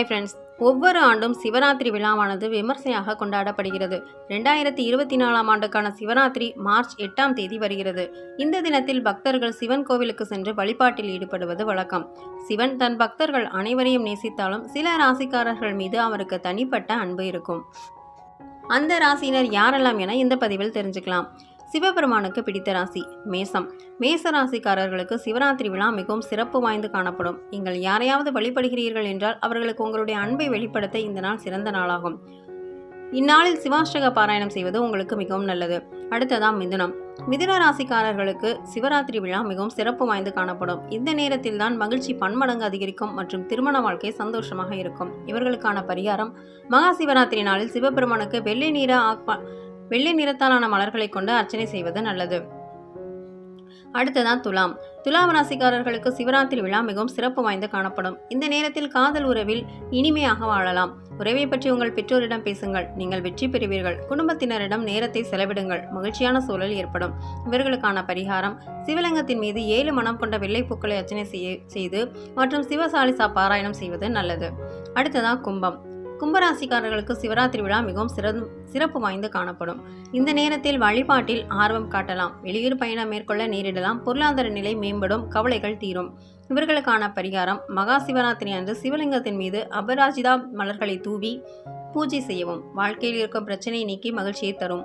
Hi friends ஒவ்வொரு ஆண்டும் சிவராத்திரி விழாவானது விமர்சையாக கொண்டாடப்படுகிறது. ரெண்டாயிரத்தி இருபத்தி நாலாம் ஆண்டுக்கான சிவராத்திரி மார்ச் எட்டாம் தேதி வருகிறது. இந்த தினத்தில் பக்தர்கள் சிவன் கோவிலுக்கு சென்று வழிபாட்டில் ஈடுபடுவது வழக்கம். சிவன் தன் பக்தர்கள் அனைவரையும் நேசித்தாலும் சில ராசிக்காரர்கள் மீது அவருக்கு தனிப்பட்ட அன்பு இருக்கும். அந்த ராசியினர் யாரெல்லாம் என இந்த பதிவில் தெரிஞ்சுக்கலாம். சிவபெருமானுக்கு பிடித்த ராசி மேசம். மேச ராசிக்காரர்களுக்கு சிவராத்திரி விழா மிகவும் சிறப்பு வாய்ந்து காணப்படும். நீங்கள் யாரையாவது வழிபடுகிறீர்கள் என்றால் அவர்களுக்கு உங்களுடைய அன்பை வெளிப்படுத்த இந்த நாள் சிறந்த நாளாகும். இந்நாளில் சிவாஷ்டக பாராயணம் செய்வது உங்களுக்கு மிகவும் நல்லது. அடுத்ததாம் மிதுனம். மிதுன ராசிக்காரர்களுக்கு சிவராத்திரி விழா மிகவும் சிறப்பு வாய்ந்து காணப்படும். இந்த நேரத்தில் தான் மகிழ்ச்சி பன்மடங்கு அதிகரிக்கும் மற்றும் திருமண வாழ்க்கை சந்தோஷமாக இருக்கும். இவர்களுக்கான பரிகாரம் மகா சிவராத்திரி நாளில் சிவபெருமானுக்கு வெள்ளை நீர ஆக்பா வெள்ளை நிறத்தாலான மலர்களை கொண்டு அர்ச்சனை செய்வது நல்லது. அடுத்ததான் துலாம். துலாம் ராசிக்காரர்களுக்கு சிவராத்திரி விழா மிகவும் சிறப்பு வாய்ந்து காணப்படும். இந்த நேரத்தில் காதல் உறவில் இனிமையாக வாழலாம். உறவை பற்றி உங்கள் பெற்றோரிடம் பேசுங்கள். நீங்கள் வெற்றி பெறுவீர்கள். குடும்பத்தினரிடம் நேரத்தை செலவிடுங்கள். மகிழ்ச்சியான சூழல் ஏற்படும். இவர்களுக்கான பரிகாரம் சிவலிங்கத்தின் மீது ஏழு மனம் கொண்ட வெள்ளை பூக்களை அர்ச்சனை செய்ய செய்து மற்றும் சிவசாலிசா பாராயணம் செய்வது நல்லது. அடுத்ததான் கும்பம். கும்பராசிக்காரர்களுக்கு சிவராத்திரி விழா மிகவும் சிறந்த சிறப்பு வாய்ந்து காணப்படும். இந்த நேரத்தில் வழிபாட்டில் ஆர்வம் காட்டலாம். வெளியூர் பயணம் மேற்கொள்ள நேரிடலாம். பொருளாதார நிலை மேம்படும். கவலைகள் தீரும். இவர்களுக்கான பரிகாரம் மகா சிவராத்திரி அன்று சிவலிங்கத்தின் மீது அபராஜிதா மலர்களை தூவி பூஜை செய்யவும் வாழ்க்கையில் இருக்கும் பிரச்சனையை நீக்கி மகிழ்ச்சியை தரும்.